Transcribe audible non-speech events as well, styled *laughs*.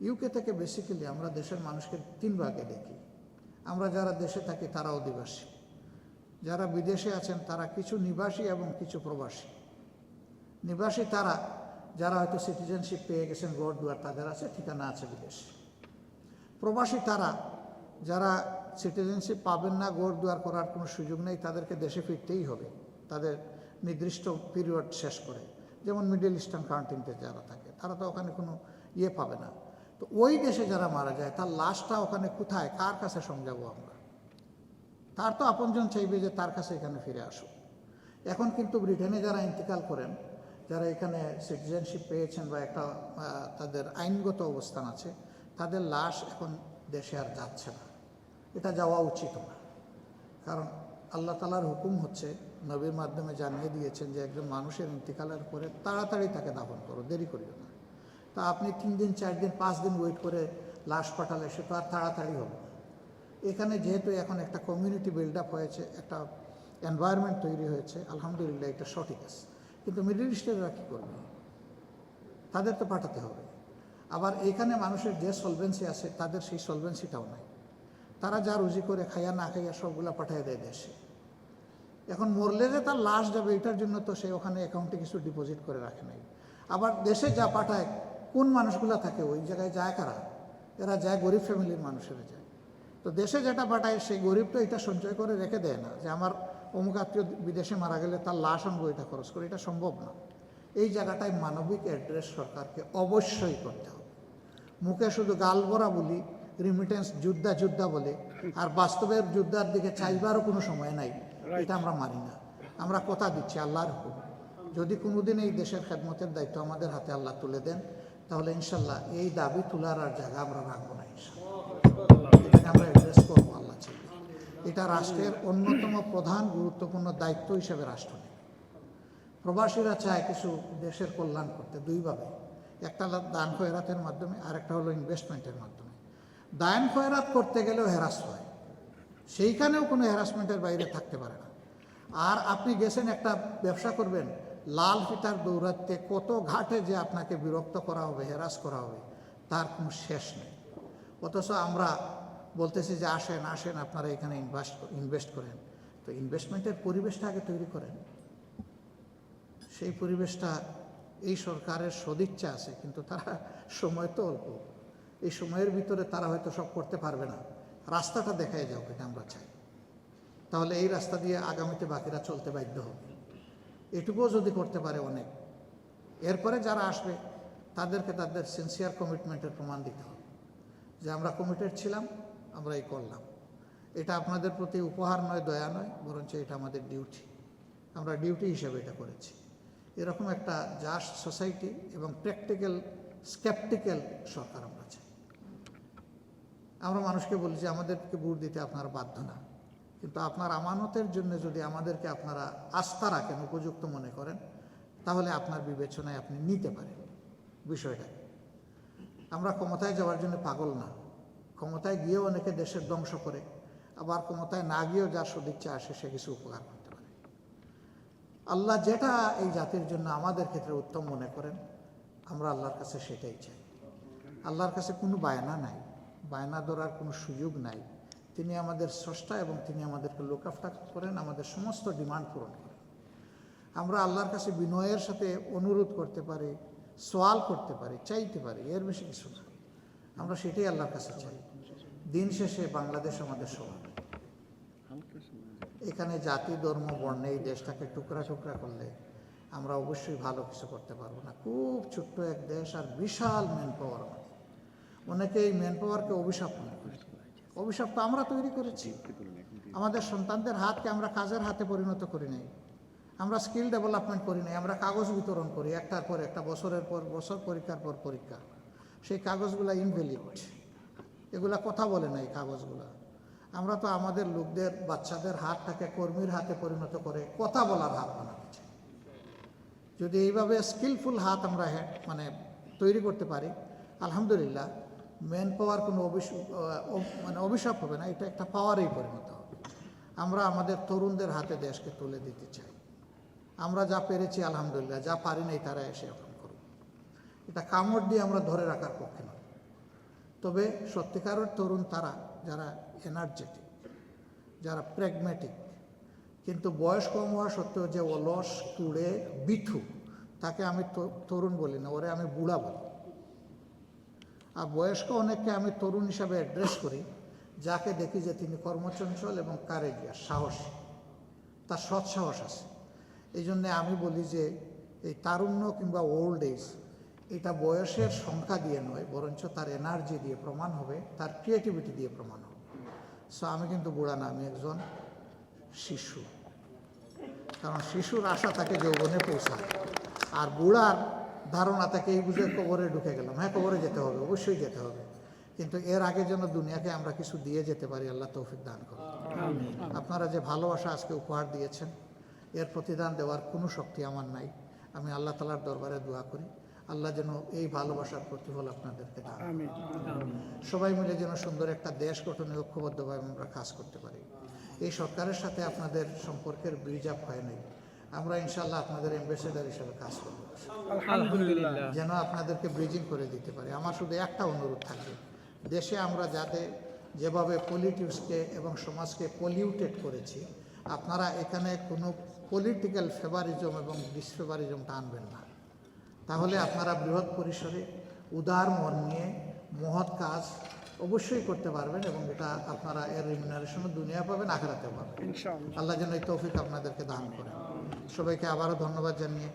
UK থেকে basically আমরা দেশের মানুষকে তিন ভাগে দেখি। আমরা যারা দেশে থাকি তারা অধিবাসী। যারা বিদেশে আছেন, তারা কিছু নিবাসী এবং কিছু প্রবাসী। নিবাসী তারা, যারা হয়তো সিটিজেনশিপ পেয়ে গেছেন গড় দুয়ার তাদের আছে, ঠিকানা আছে বিদেশে। প্রবাসী তারা, যারা সিটিজেনশিপ পাবেন না গড় দুয়ার করার কোনো সুযোগ নেই, তাদেরকে দেশে ফিরতেই হবে। তাদের নির্দিষ্ট পিরিয়ড শেষ করে। যেমন মিডল ইস্টার্ন কান্ট্রিতে যারা থাকে, তারা তো ওখানে কোনো ইয়ে পাবে না। তো ওই দেশে যারা মারা যায়, তার লাশটা ওখানে কোথায়? কার কাছে সমঝাবো আমরা? তার তো আপনজন চাইবে যে তার কাছে এখানে ফিরে আসুক। এখন কিন্তু ব্রিটেনে যারা ইন্তেকাল করেন, যারা এখানে সিটিজেনশিপ পেয়েছেন বা একটা তাদের আইনগত অবস্থান আছে, তাদের লাশ এখন দেশে আর যাচ্ছে না। এটা যাওয়া উচিত না। কারণ আল্লাহ তালার হুকুম হচ্ছে, নবীর মাধ্যমে জানিয়ে দিয়েছেন যে একজন মানুষের ইন্তেকালের পরে তাড়াতাড়ি তাকে দাফন করো, দেরি করিও না। তা আপনি তিন দিন, চার দিন, পাঁচ দিন ওয়েট করে লাশ পাঠালে সে তো আর তাড়াতাড়ি হবে এখানে যেহেতু এখন একটা কমিউনিটি বিল্ড আপ হয়েছে, একটা এনভায়রনমেন্ট তৈরি হয়েছে, আলহামদুলিল্লাহ এটা সঠিক আছে। কিন্তু মিডল ইস্টেররা কী করবে? তাদের তো পাঠাতে হবে। আবার এখানে মানুষের যে সলভেন্সি আছে, তাদের সেই সলভেন্সিটাও নাই। তারা যা রুজি করে খাইয়া না খাইয়া সবগুলা পাঠিয়ে দেয় দেশে। এখন মরলে যে তার লাশ যাবে, এটার জন্য তো সে ওখানে অ্যাকাউন্টে কিছু ডিপোজিট করে রাখে নাই। আবার দেশে যা পাঠায় কোন মানুষগুলা থাকে ওই জায়গায় যায় কারা? এরা যায় গরিব ফ্যামিলির মানুষেরা যায়। তো দেশে যেটা পাঠায় সেই গরিব তো এটা সঞ্চয় করে রেখে দেয় না যে আমার অমুক আত্মীয় বিদেশে মারা গেলে তার লাশ আনব এটা খরচ করে এটা সম্ভব না। এই জায়গাটায় মানবিক অ্যাড্রেস সরকারকে অবশ্যই করতে হবে। মুখে শুধু গালবরা বলি রিমিটেন্স যুদ্ধা যুদ্ধা বলে আর বাস্তবের যুদ্ধার দিকে চাইবারও কোনো সময় নাই এটা আমরা মানি না। আমরা কথা দিচ্ছি আল্লাহর হুকুম। যদি কোনোদিন এই দেশের খেদমতের দায়িত্ব আমাদের হাতে আল্লাহ তুলে দেন তাহলে ইনশাল্লাহ এই দাবি তোলার আর জায়গা আমরা রাখব না এটাকে আমরা অ্যাড্রেস করব আল্লাহ চাইলে। এটা রাষ্ট্রের অন্যতম প্রধান গুরুত্বপূর্ণ দায়িত্ব হিসেবে রাষ্ট্র প্রবাসীরা চায় কিছু দেশের কল্যাণ করতে দুইভাবে। একটা দান খয়রাতের মাধ্যমে আর একটা হলো ইনভেস্টমেন্টের মাধ্যমে। দান খয়রাত করতে গেলেও হ্যারাস হয়। সেইখানেও কোনো হ্যারাসমেন্টের বাইরে থাকতে পারে না। আর আপনি গেছেন একটা ব্যবসা করবেন লাল ফিতার দৌড়াতে কত ঘাটে যে আপনাকে বিরক্ত করা হবে, হেরাস করা হবে, তার কোনো শেষ নেই। অথচ আমরা বলতেছি যে আসেন আসেন, আপনারা এখানে ইনভেস্ট ইনভেস্ট করেন। তো ইনভেস্টমেন্টের পরিবেশটা আগে তৈরি করেন। সেই পরিবেশটা এই সরকারের সদিচ্ছা আছে, কিন্তু তারা *laughs* সময় তো অল্প। এই সময়ের ভিতরে তারা হয়তো সব করতে পারবে না। রাস্তাটা দেখাই যাও, এটা আমরা চাই। তাহলে এই রাস্তা দিয়ে আগামীতে বাকিরা চলতে বাধ্য হবে। এটুকুও যদি করতে পারে অনেক। এরপরে যারা আসবে, তাদেরকে তাদের সিনসিয়ার কমিটমেন্টের প্রমাণ দিতে হবে। যে আমরা কমিটেড ছিলাম, আমরা এই করলাম। এটা আপনাদের প্রতি উপহার নয়, দয়া নয়, বরঞ্চ এটা আমাদের ডিউটি আমরা ডিউটি হিসেবে এটা করেছি। এরকম একটা জাস্ট সোসাইটি এবং প্র্যাকটিক্যাল স্ক্যাপটিক্যাল সরকার আমরা চাই। আমরা মানুষকে বলি যে, আমাদেরকে ভোট দিতে আপনারা বাধ্য না। কিন্তু আপনার আমানতের জন্য যদি আমাদেরকে আপনারা আস্থা রাখেন, উপযুক্ত মনে করেন, তাহলে আপনার বিবেচনায় আপনি নিতে পারেন বিষয়টা। আমরা ক্ষমতায় যাওয়ার জন্য পাগল না। ক্ষমতায় গিয়েও অনেকে দেশের ধ্বংস করে, আবার ক্ষমতায় না গিয়েও যার সদিচ্ছা আসে, সে কিছু উপকার করতে পারে। আল্লাহ যেটা এই জাতির জন্য আমাদের ক্ষেত্রে উত্তম মনে করেন, আমরা আল্লাহর কাছে সেটাই চাই। আল্লাহর কাছে কোনো বায়না নাই, বায়না ধরার কোনো সুযোগ নাই। তিনি আমাদের স্রষ্টা এবং তিনি আমাদেরকে লোকাফটা করেন, আমাদের সমস্ত ডিমান্ড পূরণ করেন। আমরা আল্লাহর কাছে বিনয়ের সাথে অনুরোধ করতে পারি সোয়াল করতে পারি, চাইতে পারি, এর বেশি কিছু না। আমরা সেটাই আল্লাহর কাছে চাই। দিন শেষে বাংলাদেশ আমাদের সবার এখানে জাতি, ধর্ম, বর্ণে, এই দেশটাকে টুকরা টুকরা করলে আমরা অবশ্যই ভালো কিছু করতে পারব না। খুব ছোট্ট এক দেশ আর বিশাল ম্যান পাওয়ার অনেকে এই ম্যান পাওয়ারকে অভিশাপ মনে করে। অভিশাপ তো আমরা তৈরি করেছি। আমাদের সন্তানদের হাতকে আমরা কাজের হাতে পরিণত করি নাই। আমরা স্কিল ডেভেলপমেন্ট করি নাই, আমরা কাগজ বিতরণ করি একটার পর একটা, বছরের পর বছর, পরীক্ষার পর পরীক্ষা। সেই কাগজগুলো ইনভ্যালিড এগুলা কথা বলে না এই কাগজগুলা। আমরা তো আমাদের লোকদের, বাচ্চাদের হাতটাকে কর্মীর হাতে পরিণত করে কথা বলার হাত বানাতে যদি এইভাবে স্কিলফুল হাত আমরা মানে তৈরি করতে পারি, আলহামদুলিল্লাহ ম্যান পাওয়ার কোনো মানে অভিশাপ হবে না, এটা একটা পাওয়ারেই পরিণত হবে। আমরা আমাদের তরুণদের হাতে দেশকে তুলে দিতে চাই। আমরা যা পেরেছি, আলহামদুলিল্লাহ, যা পারি নাই তারা এসে এখন করুক। এটা কামড় দিয়ে আমরা ধরে রাখার পক্ষে নয়। তবে সত্যিকারের তরুণ তারা, যারা এনার্জেটিক যারা প্র্যাগম্যাটিক কিন্তু বয়স কম হওয়া সত্ত্বেও যে অলস কুড়ে বিঠু তাকে আমি তরুণ বলি না, ওরে আমি বুড়া বলি। আর বয়স্ক অনেককে আমি তরুণ হিসাবে অ্যাড্রেস করি, যাকে দেখি যে তিনি কর্মচঞ্চল এবং কারেজিয়ার সাহসী। তার সৎসাহস আছে। এই জন্যে আমি বলি যে, এই তারুণ্য কিংবা ওল্ড এজ এটা বয়সের সংখ্যা দিয়ে নয়, বরঞ্চ তার এনার্জি দিয়ে প্রমাণ হবে, তার ক্রিয়েটিভিটি দিয়ে প্রমাণ হবে। সো আমি কিন্তু বুড়া না, আমি একজন শিশু। কারণ শিশুর আশা তাকে যৌবনে পৌঁছায় আর বুড়ার ধারণা তাকে এই বুঝে কবরে ঢুকে গেলাম। হ্যাঁ কবরে যেতে হবে অবশ্যই যেতে হবে। কিন্তু এর আগে যেন দুনিয়াকে আমরা কিছু দিয়ে যেতে পারি আল্লাহ তৌফিক দান করুন। আপনারা যে ভালোবাসা আজকে উপহার দিয়েছেন এর প্রতিদান দেওয়ার কোনো শক্তি আমার নাই। আমি আল্লাহ তালার দরবারে দোয়া করি। আল্লাহ যেন এই ভালোবাসার প্রতিফল আপনাদেরকে দান সবাই মিলে যেন সুন্দর একটা দেশ গঠনে ঐক্যবদ্ধভাবে আমরা কাজ করতে পারি। এই সরকারের সাথে আপনাদের সম্পর্কের ব্রিজ আপ হয় নাই। আমরা ইনশাল্লাহ আপনাদের অ্যাম্বাসেডার হিসেবে কাজ করব। আলহামদুলিল্লাহ। যেন আপনাদেরকে ব্রিজিং করে দিতে পারি। আমার শুধু একটা অনুরোধ থাকবে। দেশে আমরা যাতে যেভাবে পলিটিক্সকে এবং সমাজকে পলিউটেড করেছি আপনারা এখানে কোনো পলিটিক্যাল ফেভারিজম এবং ডিসফেভারিজমটা আনবেন না। তাহলে আপনারা বৃহৎ পরিসরে উদার মন নিয়ে মহৎ কাজ অবশ্যই করতে পারবেন এবং এটা আপনারা এর রিমিনারেশনও দুনিয়া পাবেন আখেরাতে পাবেন। আল্লাহ যেন এই তৌফিক আপনাদেরকে দান করেন। সবাইকে আবারও ধন্যবাদ জানিয়ে